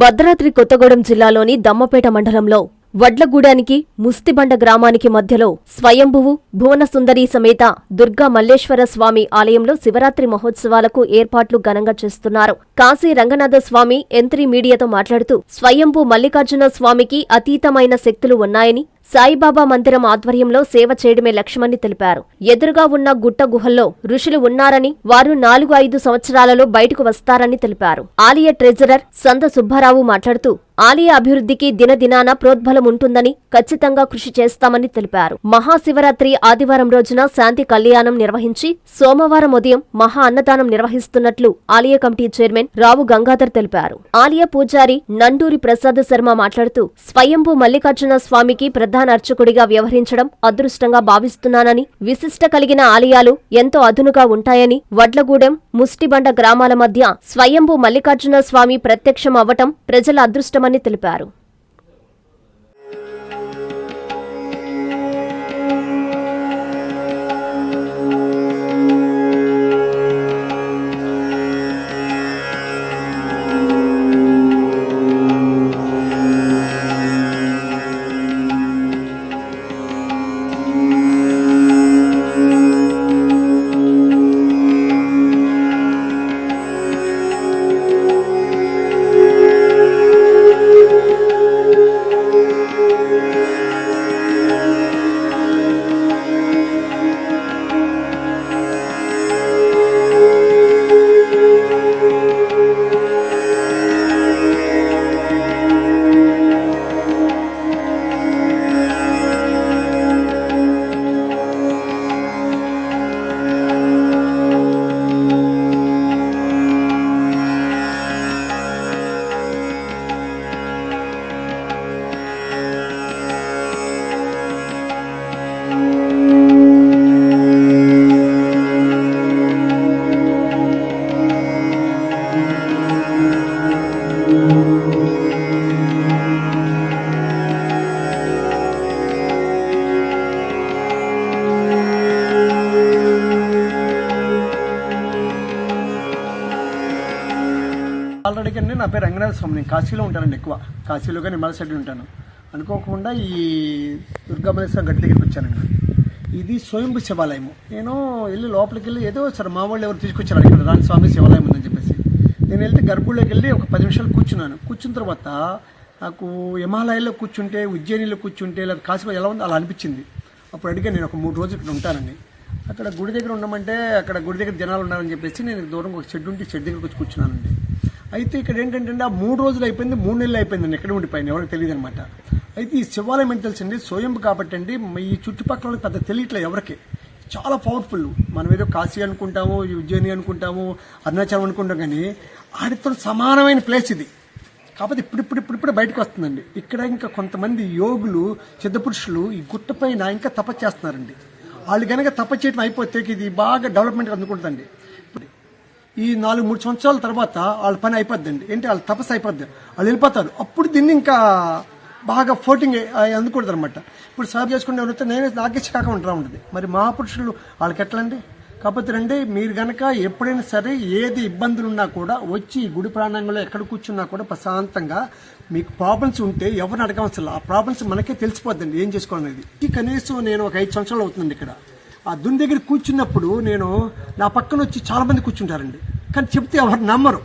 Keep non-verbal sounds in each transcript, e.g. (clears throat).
భద్రాద్రి కొత్తగూడెం జిల్లాలోని దమ్మపేట మండలంలో వడ్లగూడానికి ముస్తిబండ గ్రామానికి మధ్యలో స్వయంభువు భువనసుందరి సమేత దుర్గా మల్లేశ్వర స్వామి ఆలయంలో శివరాత్రి మహోత్సవాలకు ఏర్పాట్లు ఘనంగా చేస్తున్నారు. కాశీ రంగనాథ స్వామి ఎంత్రి మీడియాతో మాట్లాడుతూ స్వయంభూ మల్లికార్జున స్వామికి అతీతమైన శక్తులు ఉన్నాయని సాయిబాబా మందిరం ఆధ్వర్యంలో సేవ చేయడమే లక్ష్యమని తెలిపారు. ఎదురుగా ఉన్న గుట్ట గుహల్లో ఋషులు ఉన్నారని వారు నాలుగు ఐదు సంవత్సరాలలో బయటకు వస్తారని తెలిపారు. ఆలయ ట్రెజరర్ సంద సుబ్బారావు మాట్లాడుతూ ఆలయ అభివృద్ధికి దినదినాన ప్రోద్బలం ఉంటుందని ఖచ్చితంగా కృషి చేస్తామని తెలిపారు. మహాశివరాత్రి ఆదివారం రోజున శాంతి కళ్యాణం నిర్వహించి సోమవారం ఉదయం మహా అన్నదానం నిర్వహిస్తున్నట్లు ఆలయ కమిటీ చైర్మన్ రావు గంగాధర్ తెలిపారు. ఆలయ పూజారి నండూరి ప్రసాద్ శర్మ మాట్లాడుతూ స్వయంభూ మల్లికార్జున స్వామికి ప్రధాన అర్చకుడిగా వ్యవహరించడం అదృష్టంగా భావిస్తున్నానని విశిష్ట కలిగిన ఆలయాలు ఎంతో అదునుగా ఉంటాయని వడ్లగూడెం ముష్టిబండ గ్రామాల మధ్య స్వయంభూ మల్లికార్జున స్వామి ప్రత్యక్షం అవ్వటం ప్రజల అదృష్టమని తెలిపారు. నా పేరు రంగనాథ స్వామి. నేను కాశీలో ఉంటానండి ఎక్కువ. కాశీలో కానీ నిమ్మల సైడ్ ఉంటాను. అనుకోకుండా ఈ దుర్గామలేశ్వర గట్టి దగ్గరికి వచ్చానండి. ఇది స్వయంభు శివాలయం నేను వెళ్ళి లోపలికి వెళ్ళి ఏదో సరే మా వాళ్ళు ఎవరు తీసుకొచ్చారు ఇక్కడ రాని స్వామి శివాలయం ఉందని చెప్పేసి. నేను వెళ్తే గర్భుల్లోకి వెళ్ళి ఒక పది నిమిషాలు కూర్చున్నాను. కూర్చున్న తర్వాత నాకు హిమాలయాల్లో కూర్చుంటే ఉజ్జయినిలో కూర్చుంటే లేదా కాశీలో ఎలా ఉందో అలా అనిపించింది. అప్పుడు అడిగా నేను ఒక మూడు రోజులు ఇక్కడ ఉంటానండి. అక్కడ గుడి దగ్గర ఉండమంటే అక్కడ గుడి దగ్గర జనాలు ఉన్నారని చెప్పేసి నేను దూరం ఒక షెడ్ ఉంటే షెడ్ దగ్గరకు వచ్చి కూర్చున్నానండి. అయితే ఇక్కడ ఏంటంటే ఆ మూడు రోజులు అయిపోయింది మూడు నెలలు అయిపోయిందండి ఎక్కడ ఉండిపోయింది ఎవరికి తెలియదు అనమాట అయితే ఈ శివాలయం ఏంటి తెలుసండి స్వయంభు కాబట్టి అండి ఈ చుట్టుపక్కల పెద్ద తెలియట్లేదు ఎవరికి. చాలా పవర్ఫుల్ మనం ఏదో కాశీ అనుకుంటాము ఉజ్జయిని అనుకుంటాము అరుణాచలం అనుకుంటాం కానీ ఆడితో సమానమైన ప్లేస్ ఇది. కాకపోతే ఇప్పుడిప్పుడు ఇప్పుడిప్పుడు బయటకు వస్తుందండి. ఇక్కడ ఇంకా కొంతమంది యోగులు సిద్ధపురుషులు ఈ గుట్ట పైన ఇంకా తపస్సు చేస్తున్నారండి. వాళ్ళు కనుక తపస్సు చేయడం అయిపోతే ఇది బాగా డెవలప్మెంట్ అందుకుంటుందండి. ఈ నాలుగు మూడు సంవత్సరాల తర్వాత వాళ్ళ పని అయిపోద్దండి. ఏంటి? వాళ్ళ తపస్సు అయిపోద్ది. వాళ్ళు వెళ్ళిపోతారు. అప్పుడు దీన్ని ఇంకా బాగా ఫోటింగ్ అందుకూడదు అనమాట ఇప్పుడు సర్వ్ చేసుకుంటే ఉంటే నేనే నాకే కాక ఉంటా ఉంటుంది. మరి మహాపురుషులు వాళ్ళకి ఎట్లండి? కాకపోతే రండి మీరు గనక ఎప్పుడైనా సరే ఏది ఇబ్బందులు ఉన్నా కూడా వచ్చి ఈ గుడి ప్రాణంలో ఎక్కడ కూర్చున్నా కూడా ప్రశాంతంగా మీకు ప్రాబ్లమ్స్ ఉంటే ఎవరిని అడగవలసిన ఆ ప్రాబ్లమ్స్ మనకే తెలిసిపోద్దండి. ఏం చేసుకోవాలనేది. ఈ కనీసం నేను ఒక ఐదు సంవత్సరాలు అవుతుందండి ఇక్కడ. ఆ దుని దగ్గర కూర్చున్నప్పుడు నేను నా పక్కన వచ్చి చాలా మంది కూర్చుంటారండి. కానీ చెప్తే ఎవరు నమ్మరు.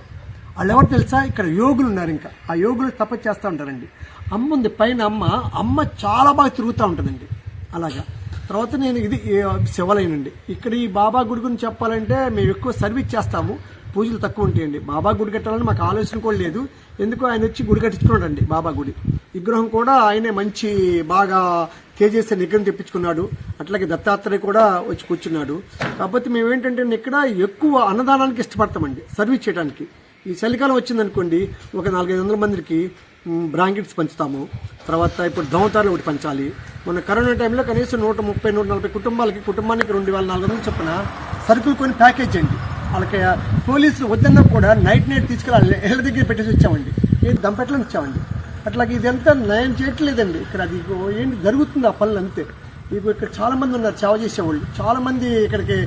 వాళ్ళు ఎవరు తెలుసా? ఇక్కడ యోగులు ఉన్నారు ఇంకా. ఆ యోగులు తపస్సు చేస్తూ ఉంటారండి. అమ్మ ఉంది పైన అమ్మ. అమ్మ చాలా బాగా తిరుగుతూ ఉంటుందండి. అలాగా. తర్వాత నేను ఇది శివాలయనండి ఇక్కడ ఈ బాబా గుడి గురించి చెప్పాలంటే మేము ఎక్కువ సర్వీస్ చేస్తాము. పూజలు తక్కువ ఉంటాయండి. బాబా గుడి కట్టాలని మాకు ఆలోచన కూడా లేదు. ఎందుకు ఆయన వచ్చి గుడి కట్టించుకున్నాడండి బాబా గుడి. విగ్రహం కూడా ఆయనే మంచి బాగా తేజస్ విగ్రహం తెప్పించుకున్నాడు. అట్లాగే దత్తాత్రేయ కూడా వచ్చి కూర్చున్నాడు. కాకపోతే మేము ఏంటంటే ఇక్కడ ఎక్కువ అన్నదానానికి ఇష్టపడతామండి సర్వీస్ చేయడానికి. ఈ చలికాలం వచ్చిందనుకోండి ఒక నాలుగైదు వందల మందికి బ్రాంకెట్స్ పంచుతాము. తర్వాత ఇప్పుడు దోమతారులు ఒకటి పంచాలి. మొన్న కరోనా టైంలో కనీసం నూట ముప్పై నూట నలభై కుటుంబాలకి కుటుంబానికి రెండు వేల నాలుగు వందలు చొప్పున సరుకులు కొని ప్యాకేజ్ అండి వాళ్ళకి పోలీసులు వద్దన్నా కూడా నైట్ నైట్ తీసుకెళ్ళి ఇళ్ళ దగ్గర పెట్టేసి వచ్చామండి. ఏది దంపెట్లో ఇచ్చామండి. అట్లాగే ఇదంతా నయం చేయట్లేదండి. ఇక్కడ అది ఏంటి జరుగుతుంది ఆ పనులు అంతే. ఇగో ఇక్కడ చాలా మంది ఉన్నారు సేవ చేసేవాళ్ళు. చాలా మంది ఇక్కడికి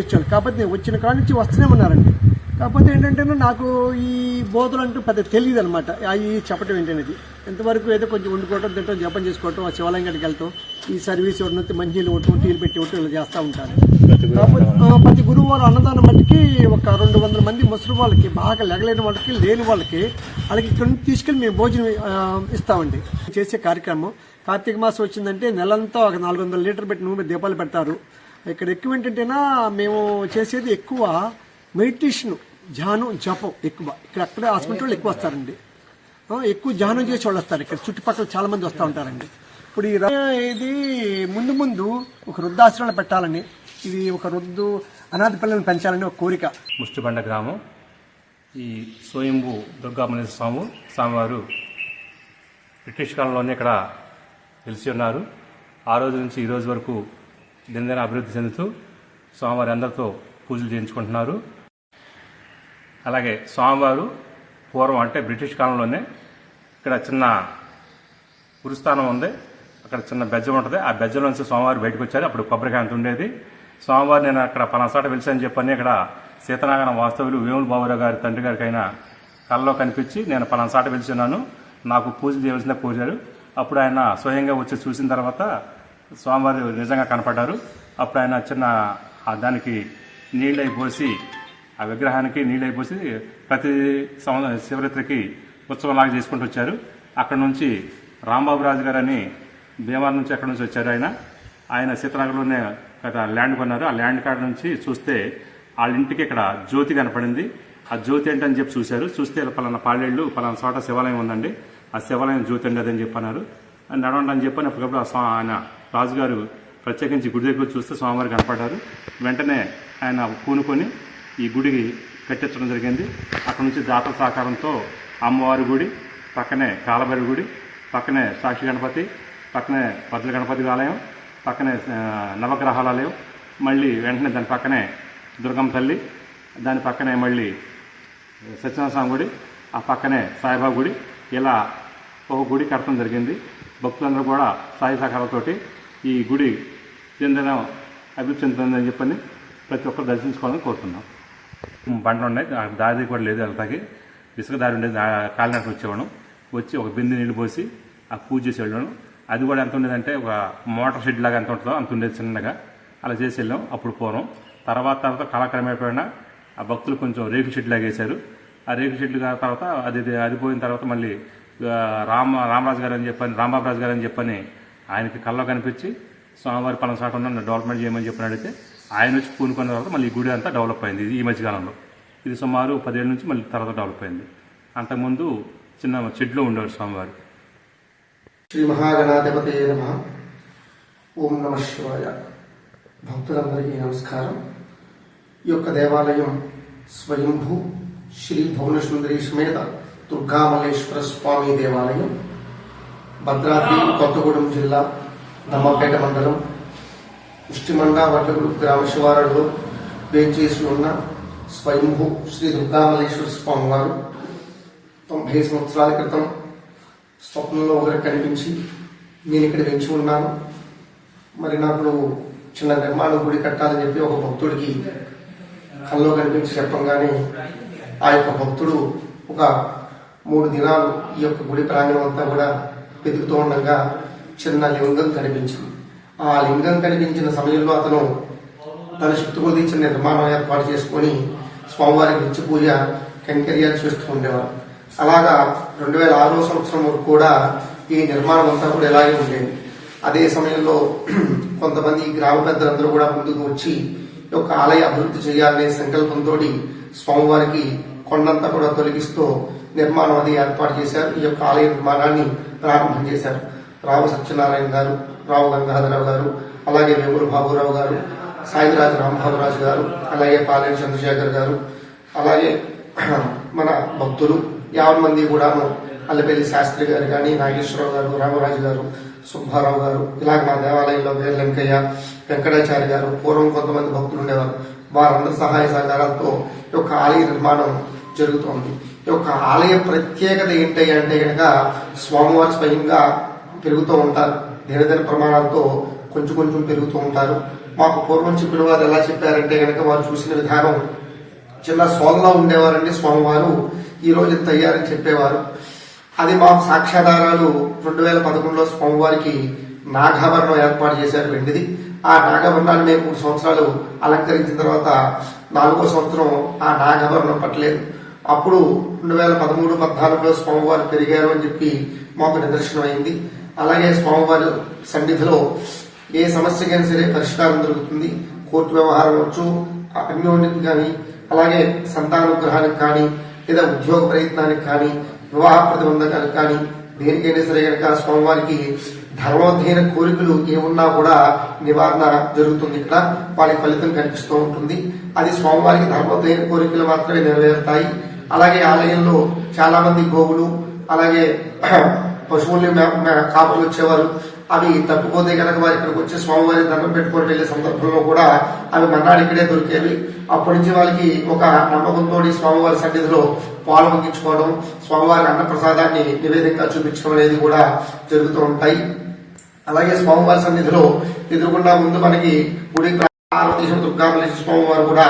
వచ్చారు కాబట్టి నేను వచ్చిన కాడ నుంచి వస్తూనే ఉన్నారండి. కాకపోతే ఏంటంటే నాకు ఈ బోధలు అంటూ పెద్ద తెలియదు అనమాట అవి చెప్పడం ఏంటనేది. ఎంతవరకు ఏదో కొంచెం వండుకోవటం తింటాం జపం చేసుకోవటం ఆ శివాలయం గడికి వెళ్తాం. ఈ సర్వీస్ ఇవ్వడం మంచి నీళ్ళు కొట్టడం టీలు పెట్టి ఇవ్వటం ఇలా చేస్తూ ఉంటారు. ప్రతి గురువారం. అన్నదానం మట్టికి ఒక రెండు వందల మంది ముసలి వాళ్ళకి బాగా లెగలేని వాళ్ళకి లేని వాళ్ళకి వాళ్ళకి ఇక్కడ నుంచి తీసుకెళ్ళి మేము భోజనం ఇస్తామండి. చేసే కార్యక్రమం. కార్తీక మాసం వచ్చిందంటే నెలంతా ఒక నాలుగు వందల లీటర్ పెట్టి నూనె దీపాలు పెడతారు. ఇక్కడ ఎక్కువ ఏంటంటేనా మేము చేసేది ఎక్కువ మెడిటేషన్ ధ్యానం జపం ఎక్కువ. ఇక్కడ అక్కడే హాస్పిటల్ ఎక్కువ వస్తారండి. ఎక్కువ ధ్యానం చేసి వాళ్ళు వస్తారు ఇక్కడ. చుట్టుపక్కల చాలా మంది వస్తూ ఉంటారండి. ఇప్పుడు ఈ ఇది ముందు ముందు ఒక వృద్ధాశ్రమాలు పెట్టాలని ఇది ఒక రొద్దు అనాథ పిల్లల్ని పెంచాలని ఒక కోరిక. ముష్టిబండ గ్రామం. ఈ స్వయంభు దుర్గామణి స్వాము స్వామివారు బ్రిటిష్ కాలంలోనే ఇక్కడ తెలిసి ఉన్నారు. ఆ రోజు నుంచి ఈ రోజు వరకు దినదిన అభివృద్ధి చెందుతూ స్వామివారి అందరితో పూజలు చేయించుకుంటున్నారు. అలాగే స్వామివారు పూర్వం అంటే బ్రిటిష్ కాలంలోనే ఇక్కడ చిన్న గురుస్థానం ఉంది. అక్కడ చిన్న బెజ్జం ఉంటుంది. ఆ బెజ్జం నుంచి స్వామివారు బయటకు వచ్చారు. అప్పుడు కొబ్బరికాయ ఉండేది. స్వామివారు నేను అక్కడ పలాసాట వెలిసాను చెప్పని ఇక్కడ సీతనాగన వాస్తవులు వేముల బాబురావు గారి తండ్రి గారికి కళ్ళలో కనిపించి నేను పలాసాట వెలిచున్నాను నాకు పూజ చేయవలసిన కోరారు. అప్పుడు ఆయన స్వయంగా వచ్చి చూసిన తర్వాత స్వామివారు నిజంగా కనపడ్డారు. అప్పుడు ఆయన చిన్న దానికి నీళ్ళై పోసి ఆ విగ్రహానికి నీళ్ళు అయిపోసి ప్రతి సంవత్సరం శివరాత్రికి ఉత్సవంలాగా చేసుకుంటూ వచ్చారు. అక్కడ నుంచి రాంబాబు రాజు గారు అని భీమవరం నుంచి అక్కడ నుంచి వచ్చారు ఆయన. ఆయన సీతనగర్లోనే ఒక ల్యాండ్ కొన్నారు. ఆ ల్యాండ్ కాడ నుంచి చూస్తే వాళ్ళ ఇంటికి ఇక్కడ జ్యోతి కనపడింది. ఆ జ్యోతి ఏంటని చెప్పి చూశారు. చూస్తే పలానా పాలేళ్ళు పలానా చోట శివాలయం ఉందండి. ఆ శివాలయం జ్యోతి అండి అదని చెప్పన్నారు నడవండి అని చెప్పని అప్పటికప్పుడు ఆ స్వా- ఆయన రాజుగారు ప్రత్యేకించి గుడి దగ్గర చూస్తే స్వామివారు కనపడ్డారు. వెంటనే ఆయన పూనుకొని ఈ గుడికి కట్టించడం జరిగింది. అక్కడ నుంచి దాత సహకారంతో అమ్మవారి గుడి పక్కనే కాలబరి గుడి పక్కనే సాక్షి గణపతి పక్కనే పద్ల గణపతి ఆలయం పక్కనే నవగ్రహాల ఆలయం మళ్ళీ వెంటనే దాని పక్కనే దుర్గమ్మ తల్లి దాని పక్కనే మళ్ళీ సత్యనారాయణ స్వామి గుడి ఆ పక్కనే సాయిబాబా గుడి. ఇలా ఒక గుడి కట్టడం జరిగింది. భక్తులందరూ కూడా సాయి సహకారాలతోటి ఈ గుడి చెందిన అభివృద్ధి చెందుతుందని చెప్పని ప్రతి ఒక్కరు దర్శించుకోవాలని కోరుతున్నాం. బండ్లు ఉన్నాయి. ఆ దారి కూడా లేదు వెళ్తాకి. ఇసుక దారి ఉండేది. ఆ కాలినట్టు వచ్చేవాడు వచ్చి ఒక బిందె నీళ్ళు పోసి ఆ పూజ చేసి వెళ్ళాను అది కూడా ఎంత ఉండేదంటే ఒక మోటార్ షెడ్ లాగా ఎంత ఉంటుందో అంత ఉండేది చిన్నగా. అలా చేసి వెళ్ళాం అప్పుడు పూర్వం తర్వాత తర్వాత కాలక్రమేపైనా ఆ భక్తులు కొంచెం రేకు షెడ్ లాగా వేశారు. ఆ రేకు షెడ్లు కాని తర్వాత అది అది పోయిన తర్వాత మళ్ళీ రామ రామరాజు గారు అని చెప్పని రాంబాబు గారు అని చెప్పని ఆయనకి కళ్ళలో కనిపించి స్వామివారి పలం సాట ఉన్న డెవలప్మెంట్ చేయమని చెప్పిన అడిగితే ఆయన వచ్చి పూనుకున్న తర్వాత మళ్ళీ ఈ గుడి అంతా డెవలప్ అయింది ఈ మధ్యకాలంలో. ఇది సుమారు పదేళ్ళ నుంచి మళ్ళీ తర్వాత డెవలప్ అయింది. అంతకుముందు చిన్న చెడ్లో ఉండేవారు స్వామివారు. శ్రీ మహాగణాధిపతి నమ. ఓం నమ శివాయ. భక్తులందరికీ నమస్కారం. ఈ యొక్క దేవాలయం స్వయంభూ శ్రీ భువనసుందరి సమేత దుర్గామల్లేశ్వర స్వామి దేవాలయం. భద్రాద్రి కొత్తగూడెం జిల్లా దమ్మపేట మండలం ఉష్టిమండ వడ్లగూడు గ్రామ శివారులో వేచేసి ఉన్న స్వయంభూ శ్రీ దుర్గామల్లేశ్వర స్వామి వారు తొంభై సంవత్సరాల క్రితం స్వప్నంలో ఒకరు కనిపించి నేను ఇక్కడ పెంచి ఉన్నాను. మరి నాకు చిన్న నిర్మాణ గుడి కట్టాలని చెప్పి ఒక భక్తుడికి కల్లో కనిపించి చెప్పంగానే ఆ యొక్క భక్తుడు ఒక మూడు దినాలు ఈ యొక్క గుడి ప్రాంగణం అంతా కూడా వెతుకుతూ ఉండగా చిన్న లింగం కనిపించింది. ఆ లింగం కనిపించిన సమయంలో అతను తన శక్తి కొద్ది చిన్న నిర్మాణం ఏర్పాటు చేసుకొని స్వామివారికి నిత్య పూజ కంకర్యాలు చేస్తూ ఉండేవారు. అలాగా రెండు వేల ఆరో సంవత్సరం వరకు కూడా ఈ నిర్మాణం అంతా కూడా ఇలాగే ఉండేది. అదే సమయంలో (clears throat) కొంతమంది గ్రామ పెద్దలందరూ కూడా ముందుకు వచ్చి యొక్క ఆలయ అభివృద్ధి చేయాలనే సంకల్పంతో స్వామివారికి కొండంతా కూడా తొలగిస్తూ నిర్మాణం అది ఏర్పాటు చేశారు. ఈ యొక్క ఆలయ నిర్మాణాన్ని ప్రారంభం చేశారు. రావు సత్యనారాయణ గారు రావు గంగాధరరావు గారు అలాగే వేమురు బాబురావు గారు సాయిరాజు రాంబాబురాజు గారు అలాగే పాలేరు చంద్రశేఖర్ గారు అలాగే (clears throat) మన భక్తులు యాభై మంది కూడాను అల్లపల్లి శాస్త్రి గారు కానీ నాగేశ్వరరావు గారు రామరాజు గారు సుబ్బారావు గారు ఇలాగ మా దేవాలయంలో వీర వెంకయ్య వెంకటాచార్య గారు పూర్వం కొంతమంది భక్తులు ఉండేవారు. వారందరి సహాయ సహకారాలతో ఈ యొక్క ఆలయ నిర్మాణం జరుగుతోంది. ఈ యొక్క ఆలయ ప్రత్యేకత ఏంటి అంటే కనుక స్వామివారి స్వయంగా పెరుగుతూ ఉంటారు. దినదిన ప్రమాణాలతో కొంచెం కొంచెం పెరుగుతూ ఉంటారు. మాకు పూర్వం చెప్పిన వారు ఎలా చెప్పారంటే కనుక వారు చూసిన విధానం చిన్న సోల్లా ఉండేవారండి స్వామివారు. ఈ రోజు ఇంత అయ్యారని చెప్పేవారు. అది మాకు సాక్ష్యాధారాలు రెండు వేల పదకొండులో స్వామివారికి నాగాభరణం ఏర్పాటు చేశారు వెండిది. ఆ నాగాభరణాన్ని మేము మూడు సంవత్సరాలు అలంకరించిన తర్వాత నాలుగో సంవత్సరం ఆ నాగాభరణం పట్టలేదు. అప్పుడు రెండు వేల పదమూడు పద్నాలుగులో స్వామివారు పెరిగారు అని చెప్పి మాకు నిదర్శనం అయింది. అలాగే స్వామివారి సన్నిధిలో ఏ సమస్యకైనా సరే పరిష్కారం దొరుకుతుంది. కోర్టు వ్యవహారం వచ్చు అన్యోన్యత కానీ అలాగే సంతానుగ్రహానికి కానీ లేదా ఉద్యోగ ప్రయత్నానికి కానీ వివాహ ప్రతిబంధకాలకు కానీ దేనికైనా సరే కనుక స్వామివారికి ధర్మోధ్యయన కోరికలు ఏమున్నా కూడా నివారణ జరుగుతుంది ఇక్కడ వాటి ఫలితం కనిపిస్తూ ఉంటుంది. అది స్వామివారికి ధర్మోధ్యయన కోరికలు మాత్రమే నెరవేరుతాయి. అలాగే ఆలయంలో చాలా మంది గోవులు అలాగే (clears throat) పశువుల్ని మే- కాపులు వచ్చేవారు. అవి తప్పిపోతే కనుక వారు ఇక్కడికి వచ్చి స్వామివారి దండం పెట్టుకొని వెళ్ళే సందర్భంలో కూడా అవి మన్నాడు ఇక్కడే దొరికేవి. అప్పటి నుంచి వాళ్ళకి ఒక నమ్మకంతో స్వామివారి సన్నిధిలో పాలు ముగించుకోవడం స్వామివారి అన్న ప్రసాదాన్ని నివేదికగా చూపించడం అనేది కూడా జరుగుతూ ఉంటాయి. అలాగే స్వామివారి సన్నిధిలో ఎదురుకుండా ముందు మనకి గుడి పార్వతీశ్వర దుర్గామలేశ్వర స్వామివారు కూడా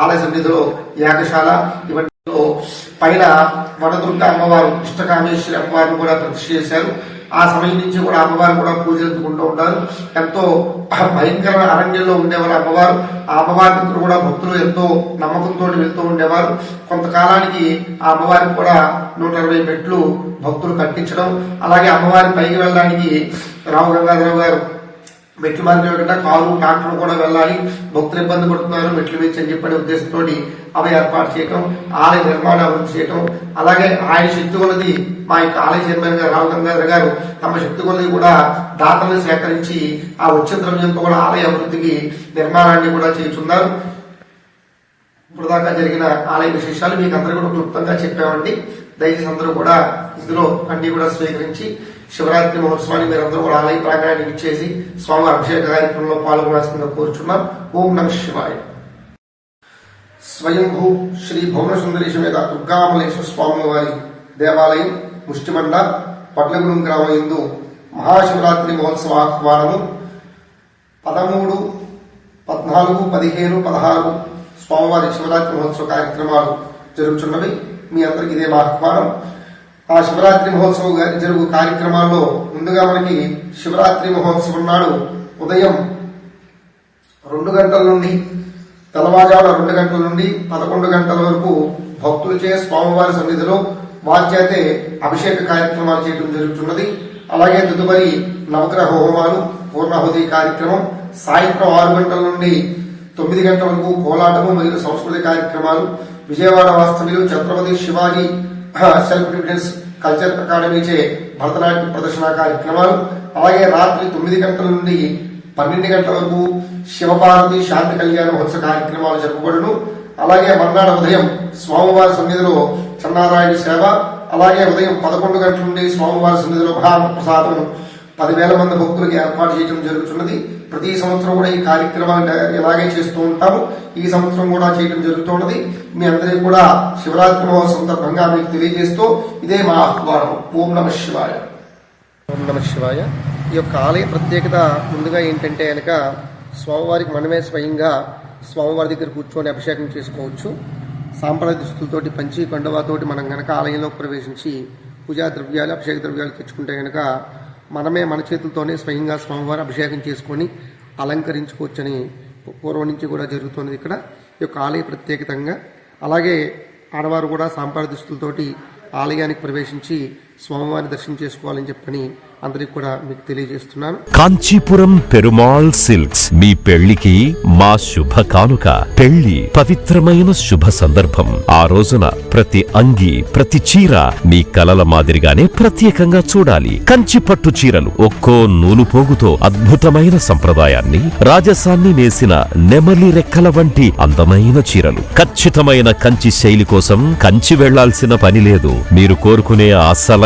ఆలయ సన్నిధిలో యాగశాల ఇవన్నీలో పైన వనదుర్గ అమ్మవారు ఇష్టకామేశ్వరి అమ్మవారిని కూడా ప్రతిష్ఠ చేశారు. ఆ సమయం నుంచి కూడా అమ్మవారు కూడా పూజలు ఉంటారు. ఎంతో భయంకర అరణ్యంలో ఉండేవారు అమ్మవారు. ఆ అమ్మవారి దగ్గర కూడా భక్తులు ఎంతో నమ్మకంతో వెళ్తూ ఉండేవారు. కొంతకాలానికి ఆ అమ్మవారికి కూడా నూట ఇరవై మెట్లు భక్తులు కట్టించడం అలాగే అమ్మవారి పైకి వెళ్ళడానికి రావు గంగాధరరావు గారు మెట్లు మార్గం వెంట కారు ట్రాక్టర్ కూడా వెళ్ళాలి. భక్తులు ఇబ్బంది పడుతున్నారు. మెట్లు మీద అని చెప్పనే ఉద్దేశంతో అవి ఏర్పాటు చేయటం ఆలయ నిర్మాణం అభివృద్ధి చేయటం. అలాగే ఆయన శక్తి కొలది మా యొక్క ఆలయ చైర్మన్ గారు రావు గారు తమ శక్తి కొలది కూడా దాతలను సేకరించి ఆ వచ్చిన ద్రవ్యంతో కూడా ఆలయ అభివృద్ధికి నిర్మాణాన్ని కూడా చేస్తున్నారు. ఇప్పుడు దాకా జరిగిన ఆలయ విశేషాలు మీకు అందరూ కూడా క్లుప్తంగా చెప్పామండి. దయచేసి అందరూ కూడా ఇందులో అన్ని కూడా స్వీకరించి శివరాత్రి మహోత్సవాన్ని మీరందరూ కూడా ఆలయ ప్రాంగణానికి ఇచ్చేసి స్వామి అభిషేక కార్యక్రమంలో పాల్గొనాల్సిందిగా కోరుచున్నాం. ఓం నమ శివాయ. స్వయంభూ శ్రీ భువన సుందరి సమేత దుర్గామలేశ్వర స్వామి వారి దేవాలయం ముష్టిమండ పట్లగూడెం గ్రామం యందు మహాశివరాత్రి మహోత్సవ ఆహ్వానము. పదమూడు పద్నాలుగు పదిహేను పదహారు స్వామివారి శివరాత్రి మహోత్సవ కార్యక్రమాలు జరుగుతున్నవి మీ అందరికీ ఇదే ఆహ్వానం. ఆ శివరాత్రి మహోత్సవం జరుగు కార్యక్రమాల్లో ముందుగా మనకి శివరాత్రి మహోత్సవం నాడు ఉదయం రెండు గంటల నుండి తెల్లవారుజామున రెండు గంటల నుండి పదకొండు గంటల వరకు భక్తులచే స్వామివారి సన్నిధిలో వారి అభిషేక కార్యక్రమాలు చేయడం జరుగుతున్నది. అలాగే తదుపరి నవగ్రహ హోమాలు పూర్ణాహుతి కార్యక్రమం సాయంత్రం ఆరు గంటల నుండి తొమ్మిది గంటల వరకు కోలాటము మరియు సంస్కృతి కార్యక్రమాలు విజయవాడ వాస్తవ్యులు Chhatrapati Shivaji self defence culture అకాడమీచే భరతనాట్య ప్రదర్శన కార్యక్రమాలు అలాగే రాత్రి తొమ్మిది గంటల నుండి పన్నెండు గంటల వరకు శివపార్వతి శాంతి కళ్యాణ మహోత్సవ కార్యక్రమాలు జరపబడును అలాగే మర్నాడు ఉదయం స్వామివారి సన్నిధిలో చన్నారాయణ సేవ అలాగే ఉదయం పదకొండు గంటల నుండి స్వామివారి సన్నిధిలో మహాప్రసాదం పదివేల మంది భక్తులకు ఏర్పాటు చేయడం జరుగుతున్నది. ప్రతి సంవత్సరం కూడా ఈ కార్యక్రమాన్ని ఇలాగే చేస్తూ ఉంటాము. ఈ సంవత్సరం కూడా చేయడం జరుగుతున్నది మీ అందరికీ కూడా శివరాత్రి మహోత్సవ సందర్భంగా మీకు తెలియజేస్తూ ఇదే మా ఆహ్వానం. ఓం నమ శివాయ. ఓం నమ శివాయ. ఈ యొక్క ఆలయ ప్రత్యేకత ముందుగా ఏంటంటే కనుక స్వామివారికి మనమే స్వయంగా స్వామివారి దగ్గర కూర్చొని అభిషేకం చేసుకోవచ్చు. సాంప్రదాయ దుస్తులతోటి పంచి కండువాతోటి మనం గనక ఆలయంలో ప్రవేశించి పూజా ద్రవ్యాలు అభిషేక ద్రవ్యాలు తెచ్చుకుంటే కనుక మనమే మన చేతులతోనే స్వయంగా స్వామివారి అభిషేకం చేసుకొని అలంకరించుకోవచ్చని పూర్వం నుంచి కూడా జరుగుతున్నది ఇక్కడ. ఈ యొక్క ఆలయ ప్రత్యేకతంగా. అలాగే ఆడవారు కూడా సాంప్రదాయ దుస్తులతోటి ఆలయానికి ప్రవేశించి స్వామివారిని దర్శనం చేసుకోవాలని చెప్పని అందరికి కూడా మీకు తెలియజేస్తున్నాను. కాంచీపురం పెరుమాళ్ సిల్క్స్ మీ పెళ్ళికి మా శుభ కానుక. పెళ్ళి పవిత్రమైన శుభ సందర్భం. ఆ రోజున ప్రతి అంగి ప్రతి చీర మీ కలల మాదిరిగానే ప్రత్యేకంగా చూడాలి. కంచి పట్టు చీరలు ఒక్కో నూలు పోగుతో అద్భుతమైన సంప్రదాయాన్ని రాజసాన్ని నేసిన నెమలి రెక్కల వంటి అందమైన చీరలు. ఖచ్చితమైన కంచి శైలి కోసం కంచి వెళ్ళాల్సిన పని లేదు. మీరు కోరుకునే అసలు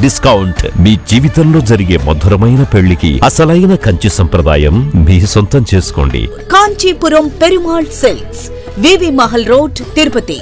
డిస్కౌంట్. మీ జీవితంలో జరిగే మధురమైన పెళ్ళికి అసలైన కంచి సంప్రదాయం మీ సొంతం చేసుకోండి. Kanchipuram Perumal sales V V Mahal road Tirupati.